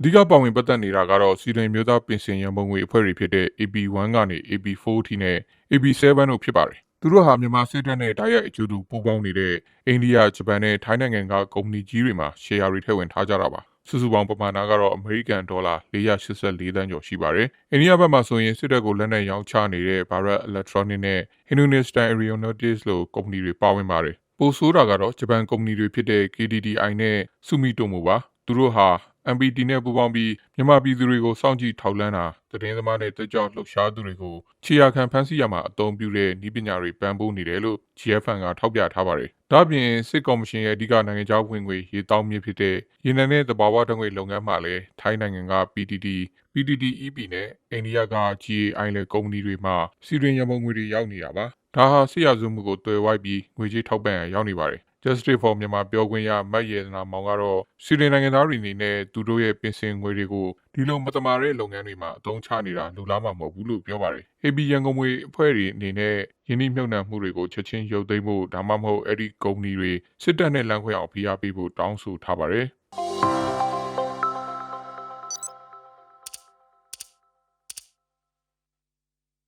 အဓိကပါဝင်ပတ်သက်နေတာကတော့စီဒင်မျိုးသားပင်စင်ရန်ပုံငွေအဖွဲ့တွေဖြစ်တဲ့ AP1 ကနေ AP4 အထိနဲ့ AP7 တို့ဖြစ်ပါတယ်သူတို့ဟာမြန်မာစစ်တပ်နဲ့တိုက်ရိုက်အကျိုးတူပူးပေါင်းနေတဲ့အိန္ဒိယဂျပန်နဲ့ထိုင်းနိုင်ငံကကုမ္ပဏီကြီးတွေမှာရှယ်ယာတွေထည့်ဝင်ထားကြတာပါစုစုပေါင်းပမာဏကတော့အမေရိကန်ဒေါ်လာ484တန်းကျော်ရှိပါတယ်။အိန္ဒိယဘက်မှာဆိုရင်စစ်တပ်ကိုလက်နက်ရောင်းချနေတဲ့ Bharat Electronics နဲ့ Hindustan Aeronautics လို့ကုမ္ပဏီတွေပါဝင်ပါတယ်။ပိုဆိုးတာကတော့ဂျပန်ကုမ္ပဏီတွေဖြစ်တဲ့ KDDI နဲ့ Sumitomo ပါ။သူတို့ဟာ MPT နဲ့ပူးပေါင်းပြီးမြန်မာပြည်သူတွေကိုစောင့်ကြည့်ထောက်လှမ်းတာသတင်းသမားတွေတက်ကြောက်လှုပ်ရှားသူတွေကိုခြေရာခံဖမ်းဆီးရမှာအသုံးပြုတဲ့ဤပညာတွေပံ့ပိုးနေတယ်လို့ GFN ကထောက်ပြထားပါတယ်။ဒါ့အပြင်စစ်ကော်မရှင်ရဲ့အဓိကနိုင်ငံခြားဝင်ငွေရေတောင်းမြစ်ဖြစ်တဲ့ရေနံနဲ့တဘာဝဓာတ်ငွေလုပ်ငန်းမှာလည်းထိုင်းနိုင်ငံက PTT PTTEP နဲ့အိန္ဒိယက GAI လေကုမ္ပဏီတွေမှာစီရင်ရမုံငွေတွေရောက်နေတာပါ။ ဒါဟာဆရာစုမှုကိုတွယ်ဝိုက်ပြီးငွေကြေးထောက်ပံ့ရန်ရောက်နေပါတယ်။ Justice for မြန်မာပြောခွင့်ရမတ်ရေနာမောင်ကတော့စီရင်နိုင်ငံသားတွေအနေနဲ့သူတို့ရဲ့ပင်စင်ငွေတွေကိုဒီလိုမတမာတဲ့လုပ်ငန်းတွေမှာအသုံးချနေတာလူလားမှာမဟုတ်ဘူးလို့ပြောပါတယ်။ AB ရန်ကုန်ငွေအဖွဲ့တွေအနေနဲ့ယင်းနှိမ့်မြုပ်နှံမှုတွေကိုချက်ချင်းရုပ်သိမ်းဖို့ဒါမှမဟုတ်အဲ့ဒီကုမ္ပဏီတွေစစ်တပ်နဲ့လမ်းခွဲအောင်ဖိအားပေးဖို့တောင်းဆိုထားပါတယ်။